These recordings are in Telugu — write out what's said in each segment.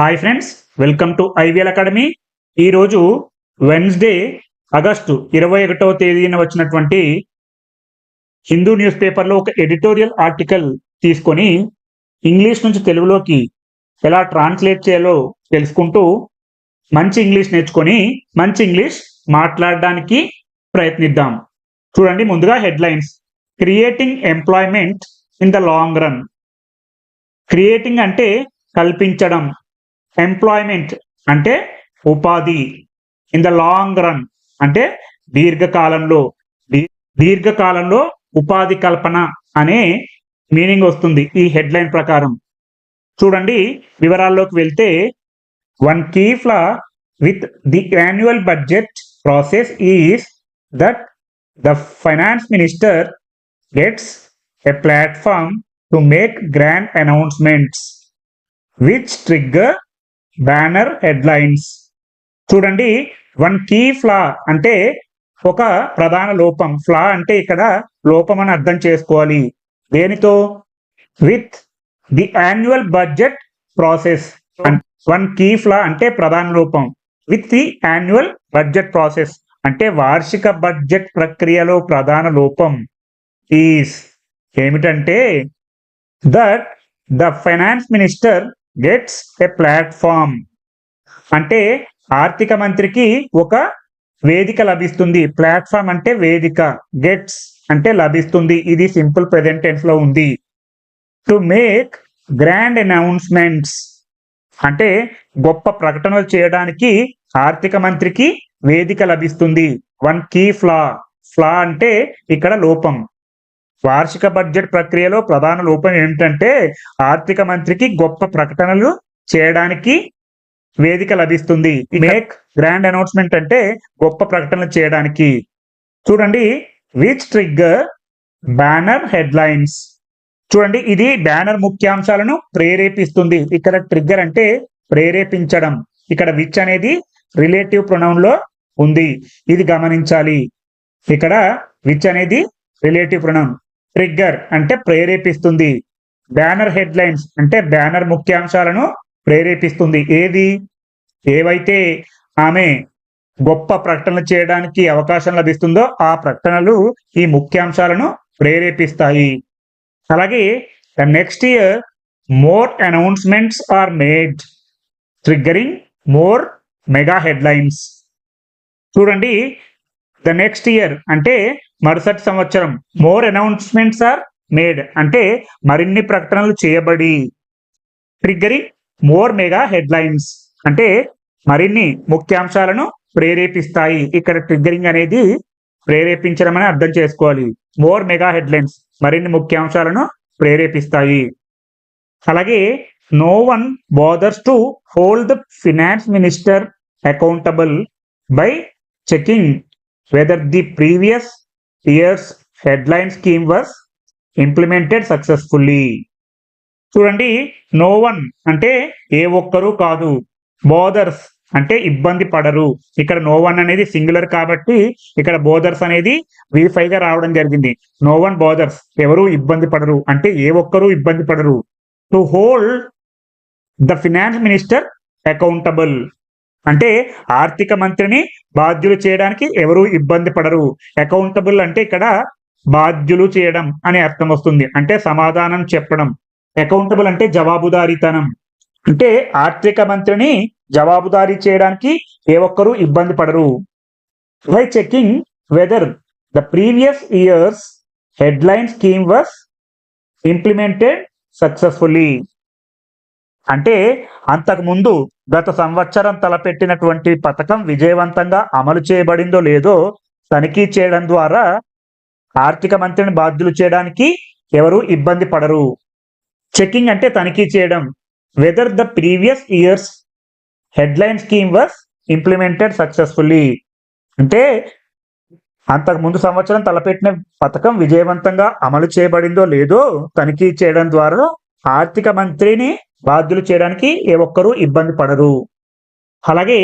Hi friends welcome to IVL academy. ఈరోజు వెన్స్డే ఆగస్టు ఇరవై ఒకటవ తేదీన వచ్చినటువంటి హిందూ న్యూస్ పేపర్లో ఒక ఎడిటోరియల్ ఆర్టికల్ తీసుకొని ఇంగ్లీష్ నుంచి తెలుగులోకి ఎలా ట్రాన్స్లేట్ చేయాలో తెలుసుకుంటూ మంచి ఇంగ్లీష్ నేర్చుకొని మంచి ఇంగ్లీష్ మాట్లాడడానికి ప్రయత్నిద్దాం. చూడండి ముందుగా headlines. Creating employment in the long run. Creating అంటే కల్పించడం. ఎంప్లాయ్మెంట్ అంటే ఉపాధి. ఇన్ ద లాంగ్ రన్ అంటే దీర్ఘకాలంలో దీర్ఘకాలంలో ఉపాధి కల్పన అనే మీనింగ్ వస్తుంది ఈ హెడ్లైన్ ప్రకారం. చూడండి వివరాల్లోకి వెళ్తే one key flaw with the annual budget process is that the finance minister gets a platform to make grand announcements which trigger banner headlines. చూడండి వన్ కీ ఫ్లా అంటే ఒక ప్రధాన లోపం. ఫ్లా అంటే ఇక్కడ లోపం అని అర్థం చేసుకోవాలి. దేనితో? With the annual budget process. One key flaw అంటే ప్రధాన లోపం. With the annual budget process. అంటే వార్షిక బడ్జెట్ ప్రక్రియలో ప్రధాన లోపం. ఈస్ ఏమిటంటే that the finance minister gets a platform అంటే ఆర్థిక మంత్రికి ఒక వేదిక లభిస్తుంది. ప్లాట్ఫామ్ అంటే వేదిక. గెట్స్ అంటే లభిస్తుంది. ఇది సింపుల్ ప్రెసెంట్ టెన్స్లో ఉంది. టు మేక్ గ్రాండ్ అనౌన్స్మెంట్స్ అంటే గొప్ప ప్రకటనలు చేయడానికి ఆర్థిక మంత్రికి వేదిక లభిస్తుంది. వన్ కీ ఫ్లా ఫ్లా అంటే ఇక్కడ లోపం. వార్షిక బడ్జెట్ ప్రక్రియలో ప్రధాన లోపం ఏమిటంటే ఆర్థిక మంత్రికి గొప్ప ప్రకటనలు చేయడానికి వేదిక లభిస్తుంది. మేక్ గ్రాండ్ అనౌన్స్మెంట్ అంటే గొప్ప ప్రకటనలు చేయడానికి. చూడండి విచ్ ట్రిగ్గర్ బ్యానర్ హెడ్లైన్స్. చూడండి ఇది బ్యానర్ ముఖ్యాంశాలను ప్రేరేపిస్తుంది. ఇక్కడ ట్రిగ్గర్ అంటే ప్రేరేపించడం. ఇక్కడ విచ్ అనేది రిలేటివ్ ప్రొనౌన్లో ఉంది. ఇది గమనించాలి. ఇక్కడ విచ్ అనేది రిలేటివ్ ప్రొనౌన్. ట్రిగ్గర్ అంటే ప్రేరేపిస్తుంది. బ్యానర్ హెడ్లైన్స్ అంటే బ్యానర్ ముఖ్యాంశాలను ప్రేరేపిస్తుంది. ఏది? ఏవైతే ఆమె గొప్ప ప్రకటనలు చేయడానికి అవకాశం లభిస్తుందో ఆ ప్రకటనలు ఈ ముఖ్యాంశాలను ప్రేరేపిస్తాయి. అలాగే the next year more announcements are made. Triggering more mega headlines. చూడండి ద నెక్స్ట్ ఇయర్ అంటే మరుసటి సంవత్సరం మోర్ అనౌన్స్మెంట్స్ ఆర్ మేడ్ అంటే మరిన్ని ప్రకటనలు చేయబడి ట్రిగ్గరింగ్ మోర్ మెగా హెడ్లైన్స్ అంటే మరిన్ని ముఖ్యాంశాలను ప్రేరేపిస్తాయి. ఇక్కడ ట్రిగ్గరింగ్ అనేది ప్రేరేపించడం అని అర్థం చేసుకోవాలి. మోర్ మెగా హెడ్లైన్స్ మరిన్ని ముఖ్యాంశాలను ప్రేరేపిస్తాయి. అలాగే no one bothers to hold the finance minister accountable by checking whether the previous years headline scheme was implemented successfully చూడండి నో వన్ అంటే ఏ ఒక్కరూ కాదు. బోదర్స్ అంటే ఇబ్బంది పడరు. ఇక్కడ నో వన్ అనేది సింగులర్ కాబట్టి ఇక్కడ బోదర్స్ అనేది వి గా రావడం జరిగింది. నో వన్ బోదర్స్ ఎవరు ఇబ్బంది పడరు. అంటే ఏ ఒక్కరూ ఇబ్బంది పడరు. To hold the finance minister accountable అంటే ఆర్థిక మంత్రిని బాధ్యులు చేయడానికి ఎవరు ఇబ్బంది పడరు. అకౌంటబుల్ అంటే ఇక్కడ బాధ్యులు చేయడం అనే అర్థం వస్తుంది. అంటే సమాధానం చెప్పడం. అకౌంటబుల్ అంటే జవాబుదారీతనం. అంటే ఆర్థిక మంత్రిని జవాబుదారీ చేయడానికి ఏ ఒక్కరూ ఇబ్బంది పడరు. By checking whether the previous years headline scheme was implemented successfully అంటే అంతకుముందు గత సంవత్సరం తలపెట్టినటువంటి పథకం విజయవంతంగా అమలు చేయబడిందో లేదో తనిఖీ చేయడం ద్వారా ఆర్థిక మంత్రిని బాధ్యులు చేయడానికి ఎవరు ఇబ్బంది పడరు. చెకింగ్ అంటే తనిఖీ చేయడం. Whether the previous years headline scheme was implemented successfully అంటే అంతకు ముందు సంవత్సరం తలపెట్టిన పథకం విజయవంతంగా అమలు చేయబడిందో లేదో తనిఖీ చేయడం ద్వారా ఆర్థిక మంత్రిని బాధ్యులు చేయడానికి ఏ ఒక్కరూ ఇబ్బంది పడరు. అలాగే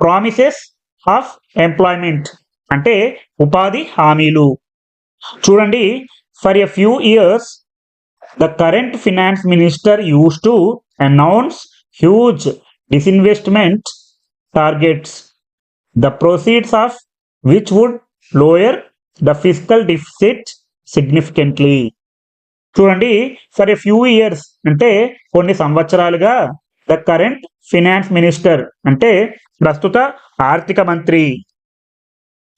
ప్రామిసెస్ ఆఫ్ ఎంప్లాయ్మెంట్ అంటే ఉపాధి హామీలు. చూడండి for a few years the current finance minister use to announce huge disinvestment targets the proceeds of which would lower the fiscal deficit significantly చూడండి ఫర్ ఎ ఫ్యూ ఇయర్స్ అంటే కొన్ని సంవత్సరాలుగా ద కరెంట్ ఫినాన్స్ మినిస్టర్ అంటే ప్రస్తుత ఆర్థిక మంత్రి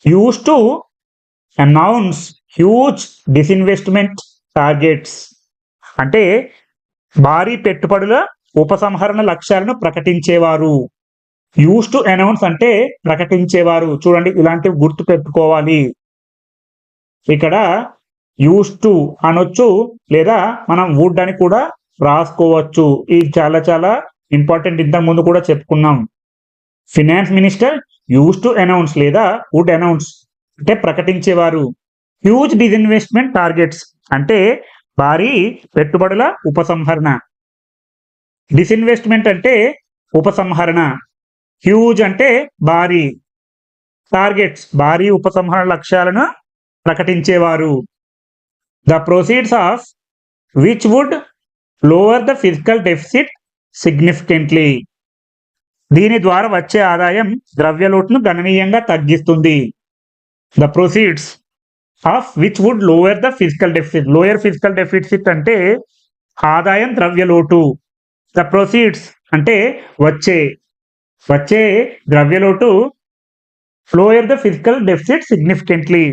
use to announce huge disinvestment targets అంటే భారీ పెట్టుబడుల ఉపసంహరణ లక్ష్యాలను ప్రకటించేవారు. యూస్ టు అనౌన్స్ అంటే ప్రకటించేవారు. చూడండి ఇలాంటివి గుర్తు పెట్టుకోవాలి ఇక్కడ యూస్ టు అనొచ్చు లేదా మనం వుడ్ అని కూడా రాసుకోవచ్చు. ఇది చాలా చాలా ఇంపార్టెంట్ ఇంతకు ముందు కూడా చెప్పుకున్నాం. Finance minister used to announce లేదా వుడ్ అనౌన్స్ అంటే ప్రకటించేవారు. హ్యూజ్ డిస్ఇన్వెస్ట్మెంట్ టార్గెట్స్ అంటే భారీ పెట్టుబడుల ఉపసంహరణ. డిస్ఇన్వెస్ట్మెంట్ అంటే ఉపసంహరణ. హ్యూజ్ అంటే భారీ. టార్గెట్స్ భారీ ఉపసంహరణ లక్ష్యాలను ప్రకటించేవారు. The proceeds of which would lower the physical deficit significantly దీని ద్వారా వచ్చే ఆదాయం ద్రవ్యలోటును గణనీయంగా తగ్గిస్తుంది. The proceeds of which would lower the physical deficit lower physical deficit అంటే ఆదాయం ద్రవ్యలోటు ద ప్రొసీడ్స్ అంటే వచ్చే వచ్చే ద్రవ్యలోటు lower the physical deficit significantly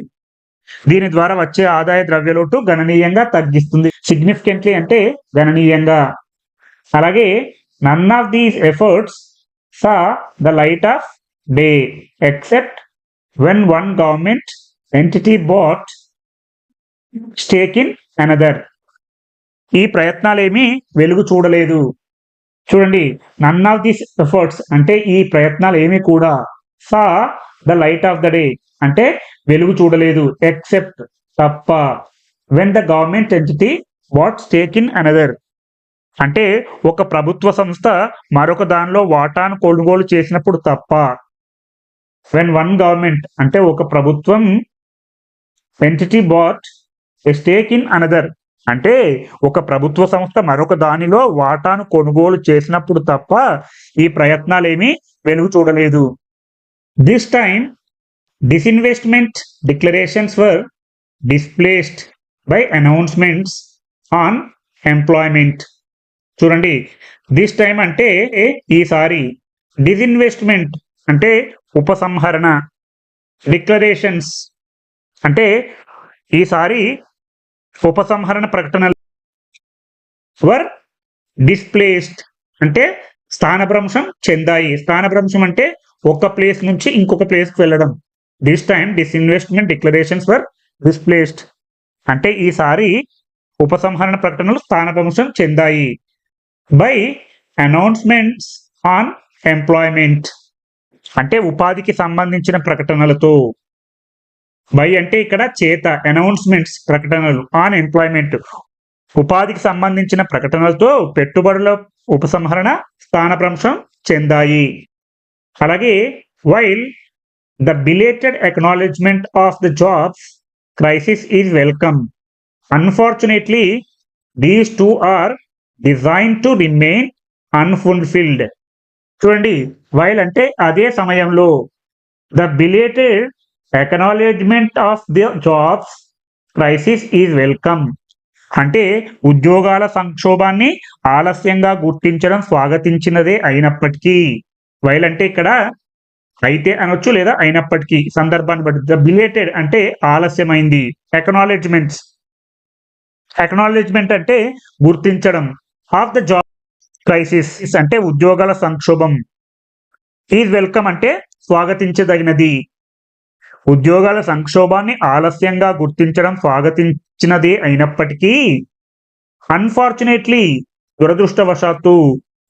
దీని ద్వారా వచ్చే ఆదాయ ద్రవ్యలోటు గణనీయంగా తగ్గిస్తుంది. సిగ్నిఫికెంట్లీ అంటే గణనీయంగా. అలాగే none of these efforts saw the light of day except when one government entity bought stake in another ఈ ప్రయత్నాలేమీ వెలుగు చూడలేదు. చూడండి నన్ ఆఫ్ దీస్ ఎఫర్ట్స్ అంటే ఈ ప్రయత్నాలు ఏమీ కూడా saw the light of the day అంటే వెలుగు చూడలేదు ఎక్సెప్ట్ తప్ప. When the government entity what stake in another అంటే ఒక ప్రభుత్వ సంస్థ మరొక దానిలో వాటాను కొనుగోలు చేసినప్పుడు తప్ప. వెన్ వన్ గవర్నమెంట్ అంటే ఒక ప్రభుత్వం entity bought a stake in another అంటే ఒక ప్రభుత్వ సంస్థ మరొక దానిలో వాటాను కొనుగోలు చేసినప్పుడు తప్ప ఈ ప్రయత్నాలేమీ వెలుగు చూడలేదు. This time disinvestment declarations were displaced by announcements on employment చూడండి దిస్ టైం అంటే ఈసారి డిస్ఇన్వెస్ట్మెంట్ అంటే ఉపసంహరణ. డిక్లరేషన్స్ అంటే ఈసారి ఉపసంహరణ ప్రకటనలు వర్ డిస్ప్లేస్డ్ అంటే స్థానభ్రంశం చెందాయి. స్థానభ్రంశం అంటే ఒక ప్లేస్ నుంచి ఇంకొక ప్లేస్కి వెళ్ళడం. This time disinvestment declarations were displaced అంటే ఈసారి ఉపసంహరణ ప్రకటనలు స్థానభ్రంశం చెందాయి. బై అనౌన్స్మెంట్స్ ఆన్ ఎంప్లాయ్మెంట్ అంటే ఉపాధికి సంబంధించిన ప్రకటనలతో. బై అంటే ఇక్కడ చేత అనౌన్స్మెంట్స్ ప్రకటనలు ఆన్ ఎంప్లాయ్మెంట్ ఉపాధికి సంబంధించిన ప్రకటనలతో పెట్టుబడుల ఉపసంహరణ స్థానభ్రంశం చెందాయి. అలాగే while the belated acknowledgement of the jobs crisis is welcome unfortunately these too are design to remain unfulfilled చూడండి వైల్ అంటే అదే సమయంలో the belated acknowledgement of the jobs crisis is welcome అంటే ఉద్యోగాల సంక్షోభాన్ని ఆలస్యంగా గుర్తించడం స్వాగతించినదే అయినప్పటికీ వైల్ అంటే ఇక్కడ అయితే అనొచ్చు లేదా అయినప్పటికీ సందర్భాన్ని బట్టి ద బిలేటెడ్ అంటే ఆలస్యమైంది. అక్నాలెడ్జ్మెంట్స్ అక్నాలెడ్జ్మెంట్ అంటే గుర్తించడం. ఆఫ్ ద జాబ్ క్రైసిస్ అంటే ఉద్యోగాల సంక్షోభం. ఈజ్ వెల్కమ్ అంటే స్వాగతించదగినది. ఉద్యోగాల సంక్షోభాన్ని ఆలస్యంగా గుర్తించడం స్వాగతించినదే అయినప్పటికీ అన్ఫార్చునేట్లీ దురదృష్టవశాత్తు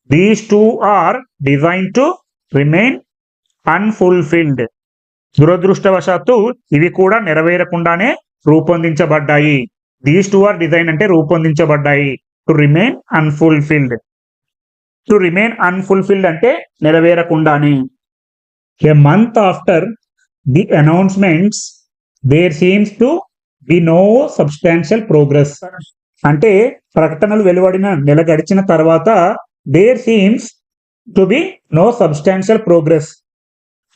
these too are design to remain unfulfilled దురదృష్టవశాత్తు ఇవి కూడా నెరవేరకుండానే రూపొందించబడ్డాయి. దీస్ టు ఆర్ డిజైన్ అంటే రూపొందించబడ్డాయి. To remain unfulfilled to remain unfulfilled అంటే నెరవేరకుండానే. A month after the announcements there seems to be no substantial progress అంటే ప్రకటనలు వెలువడిన నెల గడిచిన తర్వాత there seems to be no substantial progress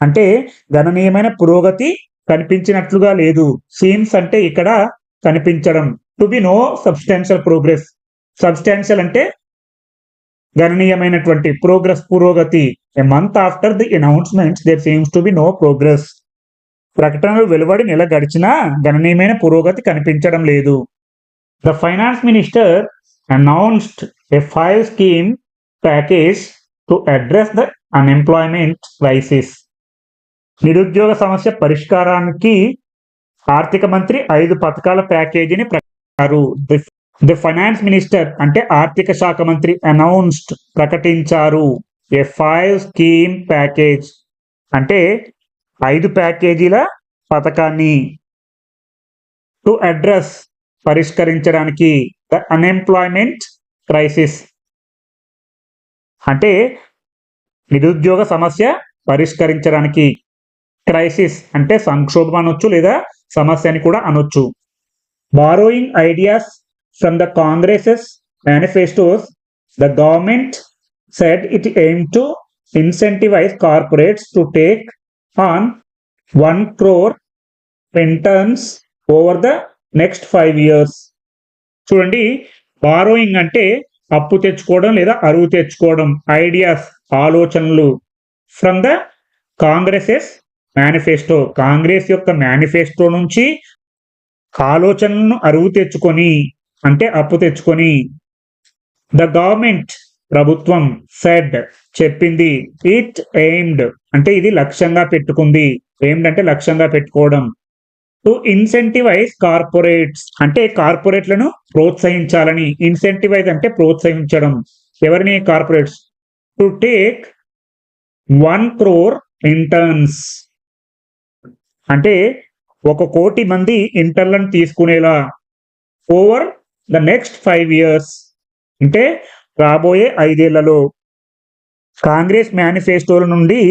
అంటే గణనీయమైన పురోగతి కనిపించినట్లుగా లేదు. సీమ్స్ అంటే ఇక్కడ కనిపించడం. To be no substantial progress substantial అంటే గణనీయమైనటువంటి ప్రోగ్రెస్ పురోగతి. A month after the announcements there seems to be no progress ప్రకటనలు వెలువడి నెల గడిచినా గణనీయమైన పురోగతి కనిపించడం లేదు. The finance minister announced a five scheme package to address the unemployment crisis నిరుద్యోగ సమస్య పరిష్కారానికి ఆర్థిక మంత్రి ఐదు పథకాల ప్యాకేజీని ప్రకటించారు. ది ఫైనాన్స్ మినిస్టర్ అంటే ఆర్థిక శాఖ మంత్రి అనౌన్స్డ్ ప్రకటించారు. ఏ ఫైవ్ స్కీమ్ ప్యాకేజ్ అంటే ఐదు ప్యాకేజీల పథకాన్ని. టు అడ్రస్ పరిష్కరించడానికి ద అన్ఎంప్లాయ్మెంట్ క్రైసిస్ అంటే నిరుద్యోగ సమస్య పరిష్కరించడానికి. క్రైసిస్ అంటే సంక్షోభం అనొచ్చు లేదా సమస్య అని కూడా అనొచ్చు. Borrowing ideas from the Congress's manifestos the government said it aim to incentivise corporates to take on one crore interns over the next five years చూడండి బారోయింగ్ అంటే అప్పు తెచ్చుకోవడం లేదా అరువు తెచ్చుకోవడం ఐడియాస్ ఆలోచనలు from the Congress's manifesto Congress యొక్క మేనిఫెస్టో నుంచి ఆలోచనలను అరువు తెచ్చుకొని అంటే అప్పు తెచ్చుకొని ద గవర్నమెంట్ ప్రభుత్వం సెడ్ చెప్పింది ఇట్ ఎయిమ్డ్ అంటే ఇది లక్ష్యంగా పెట్టుకుంది. ఎయిమ్డ్ అంటే లక్ష్యంగా పెట్టుకోవడం. టు ఇన్సెంటివైజ్ కార్పొరేట్స్ అంటే కార్పొరేట్లను ప్రోత్సహించాలని. ఇన్సెంటివైజ్ అంటే ప్రోత్సహించడం. ఎవరిని? Corporates. To take one crore interns అంటే ఒక కోటి మంది ఇంటర్లను తీసుకునేలా over the next five years. అంటే రాబోయే ఐదేళ్ళలో కాంగ్రెస్ మేనిఫెస్టోల నుండి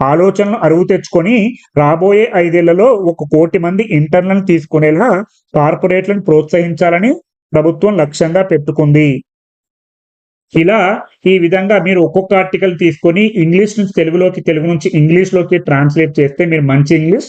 ఆలోచనలు అరువు తెచ్చుకొని రాబోయే ఐదేళ్ళలో ఒక కోటి మంది ఇంటర్లను తీసుకునేలా కార్పొరేట్లను ప్రోత్సహించాలని ప్రభుత్వం లక్ష్యంగా పెట్టుకుంది. ఇలా ఈ విధంగా మీరు ఒక్కొక్క ఆర్టికల్ తీసుకొని ఇంగ్లీష్ నుంచి తెలుగులోకి తెలుగు నుంచి ఇంగ్లీష్లోకి ట్రాన్స్లేట్ చేస్తే మీరు మంచి ఇంగ్లీష్